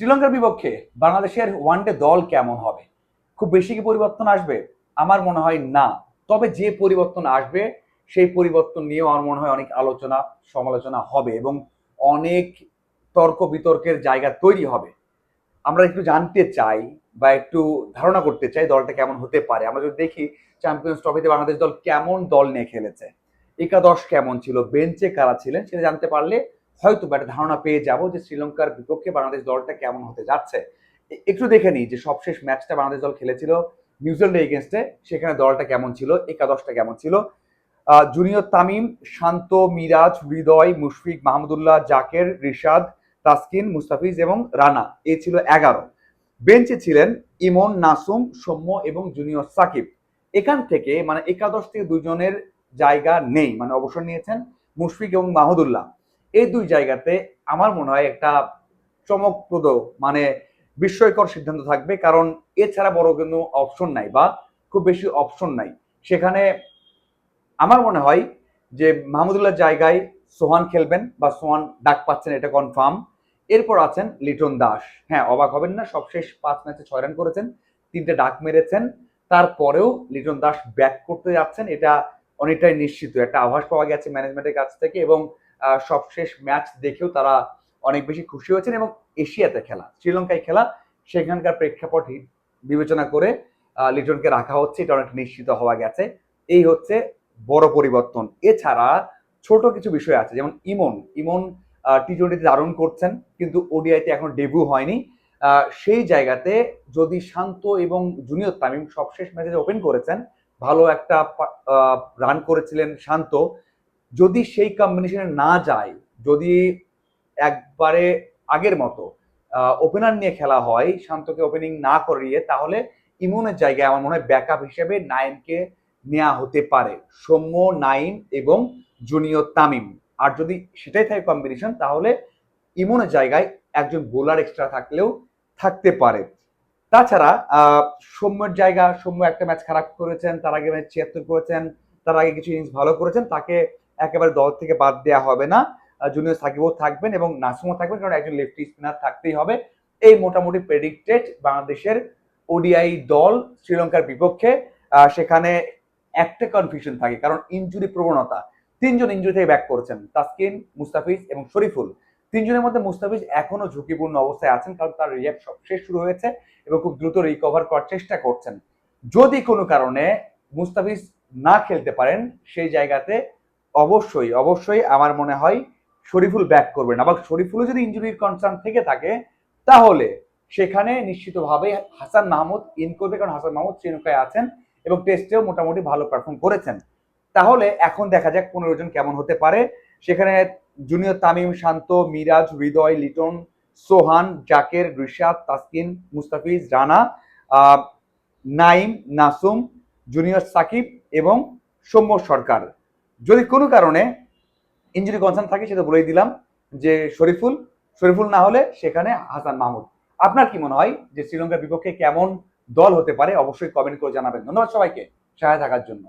শ্রীলঙ্কার বিপক্ষে বাংলাদেশের ওয়ানডে দল কেমন হবে? খুব বেশি কি পরিবর্তন আসবে? আমার মনে হয় না। তবে যে পরিবর্তন আসবে, সেই পরিবর্তন নিয়েও আমার মনে হয় অনেক আলোচনা, সমালোচনা হবে এবং অনেক তর্ক বিতর্কের জায়গা তৈরি হবে। আমরা একটু জানতে চাই বা একটু ধারণা করতে চাই দলটা কেমন হতে পারে। আমরা যদি দেখি চ্যাম্পিয়ন্স ট্রফিতে বাংলাদেশ দল কেমন দল নিয়ে খেলেছে? একাদশ কেমন ছিল? বেঞ্চে কারা ছিলেন সেটা জানতে পারলে হয়তো একটা ধারণা পেয়ে যাব যে শ্রীলঙ্কার বিপক্ষে বাংলাদেশ দলটা কেমন হতে যাচ্ছে। একটু দেখে নিই যে সবশেষ ম্যাচটা বাংলাদেশ দল খেলেছিল নিউজিল্যান্ডের এগেনস্টে সেখানে দলটা কেমন ছিল, একাদশটা কেমন ছিল? জুনিয়র তামিম, শান্ত, মিরাজ, হৃদয়, মুশফিক, মাহমুদুল্লাহ, জাকের, রিশাদ, তাসকিন, মুস্তাফিজ এবং রানা, এ ছিল এগারো। বেঞ্চে ছিলেন ইমন, নাসুম, সৌম্য এবং জুনিয়র সাকিব। এখান থেকে মানে একাদশ থেকে দুজনের জায়গা নেই মানে অবসর নিয়েছেন মুশফিক এবং মাহমুদুল্লাহ। এই দুই জায়গাতে আমার মনে হয় একটা চমকপ্রদ মানে বিস্ময়কর সিদ্ধান্ত থাকবে। কারণ এছাড়া বড় কোনো অপশন নাই বা খুব বেশি অপশন নাই। সেখানে আমার মনে হয় যে মাহমুদুল্লাহ জায়গায় সোহান খেলবেন বা সোহান ডাক পাচ্ছেন, এটা কনফার্ম এরপর আছেন লিটন দাস। হ্যাঁ অবাক হবেন না, সবশেষ পাঁচ ম্যাচে ছয় রান করেছেন, তিনটে ডাক মেরেছেন। তারপরেও লিটন দাস ব্যাক করতে যাচ্ছেন, এটা অনেকটাই নিশ্চিত। একটা আভাস পাওয়া গেছে ম্যানেজমেন্টের কাছ থেকে এবং সবশেষ ম্যাচ দেখেও তারা অনেক বেশি খুশি হয়েছেন এবং এশিয়াতে খেলা, শ্রীলঙ্কায় খেলা, সেখানকার প্রেক্ষাপট বিবেচনা করে লিটনকে রাখা হচ্ছে এটা অনেক নিশ্চিত হওয়া গেছে। এই হচ্ছে বড় পরিবর্তন। এছাড়া ছোট কিছু বিষয় আছে, যেমন ইমন। ইমন টি টোয়েন্টিতে দারুণ করছেন, কিন্তু ওডিআইতে এখন ডেবিউ হয়নি। সেই জায়গাতে যদি শান্ত এবং জুনিয়র তামিম সবশেষ ম্যাচে ওপেন করেছেন, ভালো একটা রান করেছিলেন শান্ত যদি সেই কম্বিনেশনে না যায়, যদি একবারে আগের মতো ওপেনার নিয়ে খেলা হয়, শান্তকে ওপেনিং না করিয়ে, তাহলে ইমনের জায়গায় আমার মনে হয় ব্যাকআপ হিসেবে নাইনকে নেওয়া হতে পারে। সৌম্য, নাইন এবং জুনিয়র তামিম। আর যদি সেটাই থাকে কম্বিনেশন তাহলে ইমনের জায়গায় একজন বোলার এক্সট্রা থাকলেও থাকতে পারে। তাছাড়া সৌম্যের জায়গা, সৌম্য একটা ম্যাচ খারাপ করেছেন, তার আগে ম্যাচ ছিয়াত্তর করেছেন, তার আগে কিছু ইনিংস ভালো করেছেন, তাকে একেবারে দল থেকে বাদ দেওয়া হবে না। জুনিয়র সাকিবও থাকবেন এবং নাসুমও থাকবেন, কারণ একজন লেফটি স্পিনার থাকতেই হবে। এই মোটামুটি প্রেডিক্টেড বাংলাদেশের ওডিআই দল শ্রীলঙ্কার বিপক্ষে। সেখানে একটা কনফিউশন থাকে, কারণ ইনজুরি প্রবণতা। তিনজন ইনজুরি থেকে ব্যাক করেছেন তাসকিন, মুস্তাফিজ এবং শরীফুল। তিনজনের মধ্যে মুস্তাফিজ এখনও ঝুঁকিপূর্ণ অবস্থায় আছেন, কারণ তার রিয়াপ শেষ শুরু হয়েছে এবং খুব দ্রুত রিকভার করার চেষ্টা করছেন। যদি কোনো কারণে মুস্তাফিজ না খেলতে পারেন, সেই জায়গাতে অবশ্যই অবশ্যই আমার মনে হয় শরীফুল ব্যাক করবেন আবার শরীফুলও যদি ইঞ্জুরির কনসার্ন থেকে থাকে, তাহলে সেখানে নিশ্চিতভাবে হাসান মাহমুদ ইন করবে, কারণ হাসান মাহমুদ শ্রীলঙ্কায় আছেন এবং টেস্টেও মোটামুটি ভালো পারফর্ম করেছেন। তাহলে এখন দেখা যাক পনেরো জন কেমন হতে পারে। সেখানে জুনিয়র তামিম, শান্ত, মিরাজ, হৃদয়, লিটন, সোহান, জাকের, রিশাদ, তাসকিন, মুস্তাফিজ, রানা নাইম নাসুম জুনিয়র সাকিব এবং সৌম্য সরকার। যদি কোনো কারণে ইঞ্জুরি কনসার্ন থাকে সেটা বলেই দিলাম যে শরীফুল শরীফুল না হলে সেখানে হাসান মাহমুদ। আপনার কি মনে হয় যে শ্রীলঙ্কার বিপক্ষে কেমন দল হতে পারে? অবশ্যই কমেন্ট করে জানাবেন। ধন্যবাদ সবাইকে। সহায় থাকার জন্য।